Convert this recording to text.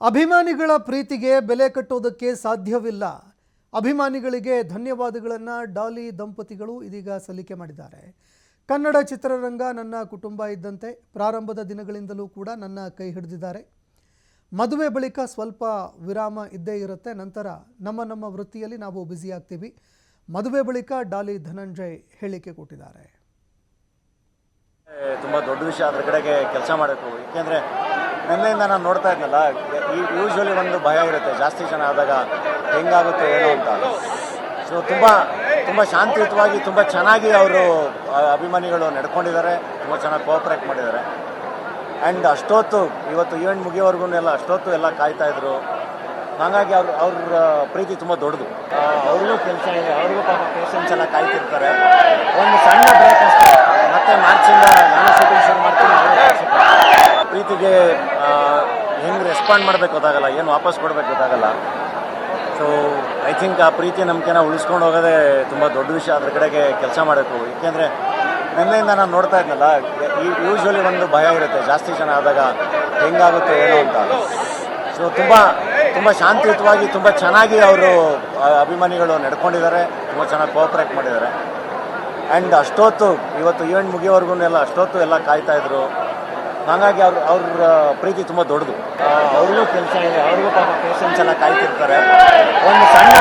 ಅಭಿಮಾನಿಗಳ ಪ್ರೀತಿಗೆ ಬೆಲೆ ಕಟ್ಟೋದಕ್ಕೆ ಸಾಧ್ಯವಿಲ್ಲ. ಅಭಿಮಾನಿಗಳಿಗೆ ಧನ್ಯವಾದಗಳನ್ನು ಡಾಲಿ ದಂಪತಿಗಳು ಇದೀಗ ಸಲ್ಲಿಕೆ ಮಾಡಿದ್ದಾರೆ. ಕನ್ನಡ ಚಿತ್ರರಂಗ ನನ್ನ ಕುಟುಂಬ ಇದ್ದಂತೆ ಪ್ರಾರಂಭದ ದಿನಗಳಿಂದಲೂ ಕೂಡ ನನ್ನ ಕೈ ಹಿಡಿದಿದ್ದಾರೆ. ಮದುವೆ ಬಳಿಕ ಸ್ವಲ್ಪ ವಿರಾಮ ಇದ್ದೇ ಇರುತ್ತೆ. ನಂತರ ನಮ್ಮ ನಮ್ಮ ವೃತ್ತಿಯಲ್ಲಿ ನಾವು ಬ್ಯುಸಿ ಆಗ್ತೀವಿ. ಮದುವೆ ಬಳಿಕ ಡಾಲಿ ಧನಂಜಯ್ ಹೇಳಿಕೆ ಕೊಟ್ಟಿದ್ದಾರೆ. ತುಂಬ ದೊಡ್ಡ ವಿಷಯ ಅದರ ಕಡೆಗೆ ಕೆಲಸ ಮಾಡಬೇಕು. ಏಕೆಂದರೆ ನಿನ್ನೆಯಿಂದ ನಾನು ನೋಡ್ತಾ ಇದ್ನಲ್ಲ, ಈ ಯೂಶ್ವಲಿ ಒಂದು ಭಯ ಇರುತ್ತೆ, ಜಾಸ್ತಿ ಜನ ಆದಾಗ ಹೆಂಗಾಗುತ್ತೆ ಏನೋ ಅಂತ. ಸೊ ತುಂಬ ತುಂಬ ಶಾಂತಿಯುತವಾಗಿ, ತುಂಬ ಚೆನ್ನಾಗಿ ಅವರು ಅಭಿಮಾನಿಗಳು ನಡ್ಕೊಂಡಿದ್ದಾರೆ, ತುಂಬ ಚೆನ್ನಾಗಿ ಕೋಆಪ್ರೇಟ್ ಮಾಡಿದ್ದಾರೆ. ಆ್ಯಂಡ್ ಅಷ್ಟೊತ್ತು, ಇವತ್ತು ಈವೆಂಟ್ ಮುಗಿಯೋವರೆಗೂ ಎಲ್ಲ ಅಷ್ಟೊತ್ತು ಎಲ್ಲ ಕಾಯ್ತಾ ಇದ್ರು. ಹಾಗಾಗಿ ಅವ್ರ ಅವ್ರ ಪ್ರೀತಿ ತುಂಬ ದೊಡ್ಡದು. ಅವ್ರಿಗೂ ಕೆಲಸ ಇದೆ, ಅವ್ರಿಗೂ ಪಾಪ ಪೇಷನ್ಸ್ ಎಲ್ಲ ಕಾಯ್ತಿರ್ತಾರೆ. ರೆಸ್ಪಾಂಡ್ ಮಾಡಬೇಕು ಗೊತ್ತಾಗಲ್ಲ, ಏನು ವಾಪಸ್ ಕೊಡಬೇಕು ಗೊತ್ತಾಗಲ್ಲ. ಸೊ ಐ ಥಿಂಕ್ ಆ ಪ್ರೀತಿ ನಂಬಿಕೆನ ಉಳಿಸ್ಕೊಂಡು ಹೋಗೋದೇ ತುಂಬ ದೊಡ್ಡ ವಿಷಯ ಅದ್ರ ಕಡೆಗೆ ಕೆಲಸ ಮಾಡಬೇಕು. ಏಕೆಂದರೆ ನಿನ್ನೆಯಿಂದ ನಾನು ನೋಡ್ತಾ ಇದ್ನಲ್ಲ, ಈ ಯೂಶ್ವಲಿ ಒಂದು ಭಯ ಇರುತ್ತೆ, ಜಾಸ್ತಿ ಜನ ಆದಾಗ ಹೆಂಗಾಗುತ್ತೆ ಏನು ಅಂತ. ಸೊ ತುಂಬ ತುಂಬ ಶಾಂತಿಯುತವಾಗಿ, ತುಂಬ ಚೆನ್ನಾಗಿ ಅವರು ಅಭಿಮಾನಿಗಳು ನಡ್ಕೊಂಡಿದ್ದಾರೆ, ತುಂಬ ಚೆನ್ನಾಗಿ ಕೋಆಪ್ರೇಟ್ ಮಾಡಿದ್ದಾರೆ. ಆ್ಯಂಡ್ ಅಷ್ಟೊತ್ತು, ಇವತ್ತು ಈವೆಂಟ್ ಮುಗಿಯೋವರೆಗೂ ಎಲ್ಲ, ಅಷ್ಟೊತ್ತು ಎಲ್ಲ ಕಾಯ್ತಾ ಇದ್ರು. ಹಾಗಾಗಿ ಅವ್ರ ಅವ್ರ ಪ್ರೀತಿ ತುಂಬ ದೊಡ್ಡದು. ಅವ್ರಿಗೂ ಕೆಲಸ ಇದೆ. ಅವ್ರಿಗೂ ಪಾಪ ಪೇಷನ್ಸ್ ಎಲ್ಲ ಕಾಯ್ತಿರ್ತಾರೆ. ಒಂದು ಸಣ್ಣ